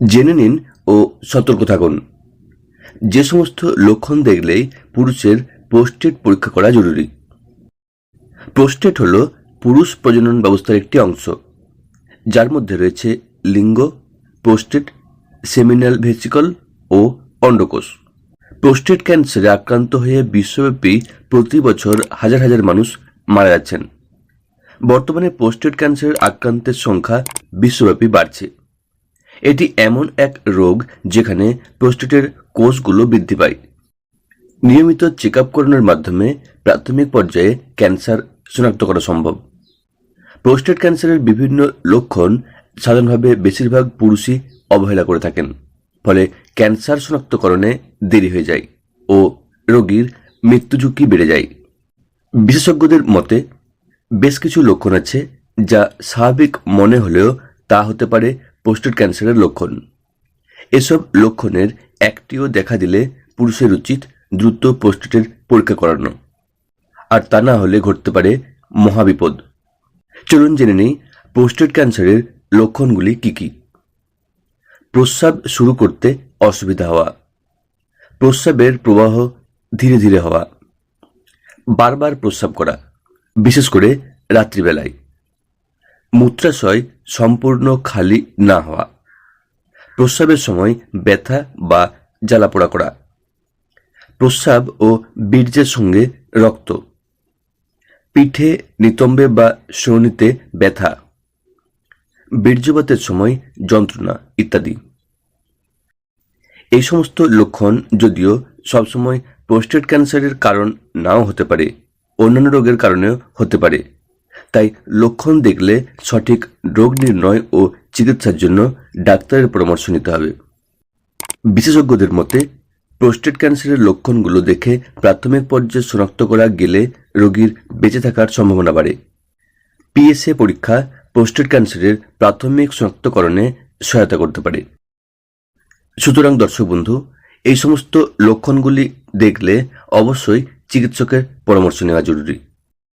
জেনে নিন ও সতর্ক থাকুন। যে সমস্ত লক্ষণ দেখলেই পুরুষের প্রোস্টেট পরীক্ষা করা জরুরি। প্রোস্টেট হল পুরুষ প্রজনন ব্যবস্থার একটি অংশ। যার মধ্যে রয়েছে লিঙ্গ প্রোস্টেট সেমিনাল ভেসিকল ও অন্ডকোষ। প্রোস্টেট ক্যান্সারে আক্রান্ত হয়ে বিশ্বব্যাপী প্রতি বছর হাজার হাজার মানুষ মারা যাচ্ছেন। বর্তমানে প্রোস্টেট ক্যান্সারের আক্রান্তের সংখ্যা বিশ্বব্যাপী বাড়ছে। এটি এমন এক রোগ যেখানে প্রোস্টেটের কোষগুলো বৃদ্ধি পায়। নিয়মিত চেক করানোর মাধ্যমে প্রাথমিক পর্যায়ে ক্যান্সার শনাক্ত করা সম্ভব। প্রোস্টেট ক্যান্সারের বিভিন্ন লক্ষণ সাধারণভাবে বেশিরভাগ পুরুষই অবহেলা করে থাকেন, ফলে ক্যান্সার শনাক্তকরণে দেরি হয়ে যায় ও রোগীর মৃত্যু ঝুঁকি বেড়ে যায়। বিশেষজ্ঞদের মতে, বেশ কিছু লক্ষণ আছে যা স্বাভাবিক মনে হলেও তা হতে পারে প্রোস্টেট ক্যান্সারের লক্ষণ। এসব লক্ষণের একটিও দেখা দিলে পুরুষের উচিত দ্রুত প্রোস্টেটের পরীক্ষা করানো। আর তা না হলে ঘটতে পারে মহাবিপদ। চলুন জেনে নেই প্রোস্টেট ক্যান্সারের লক্ষণগুলি কি কি। প্রস্রাব শুরু করতে অসুবিধা হওয়া। প্রস্রাবের প্রবাহ ধীরে ধীরে হওয়া। বারবার প্রস্রাব করা, বিশেষ করে রাত্রিবেলায়। মূত্রাশয় সম্পূর্ণ খালি না হওয়া। প্রস্রাবের সময় ব্যথা বা জ্বালাপোড়া করা। প্রস্রাব ও বীর্যের সঙ্গে রক্ত। পিঠে নিতম্বে বা শ্রোণীতে ব্যথা। বীর্যপাতের সময় যন্ত্রণা ইত্যাদি। এই সমস্ত লক্ষণ যদিও সবসময় প্রোস্টেট ক্যান্সারের কারণ নাও হতে পারে, অন্যান্য রোগের কারণেও হতে পারে। তাই লক্ষণ দেখলে সঠিক রোগ নির্ণয় ও চিকিৎসার জন্য ডাক্তারের পরামর্শ নিতে হবে। বিশেষজ্ঞদের মতে প্রোস্টেট ক্যান্সারের লক্ষণগুলো দেখে প্রাথমিক পর্যায়ে শনাক্ত করা গেলে রোগীর বেঁচে থাকার সম্ভাবনা বাড়ে। পিএসএ পরীক্ষা প্রোস্টেট ক্যান্সারের প্রাথমিক শনাক্তকরণে সহায়তা করতে পারে। সুতরাং দর্শক বন্ধু, এই সমস্ত লক্ষণগুলি দেখলে অবশ্যই চিকিৎসকের পরামর্শ নেওয়া জরুরি।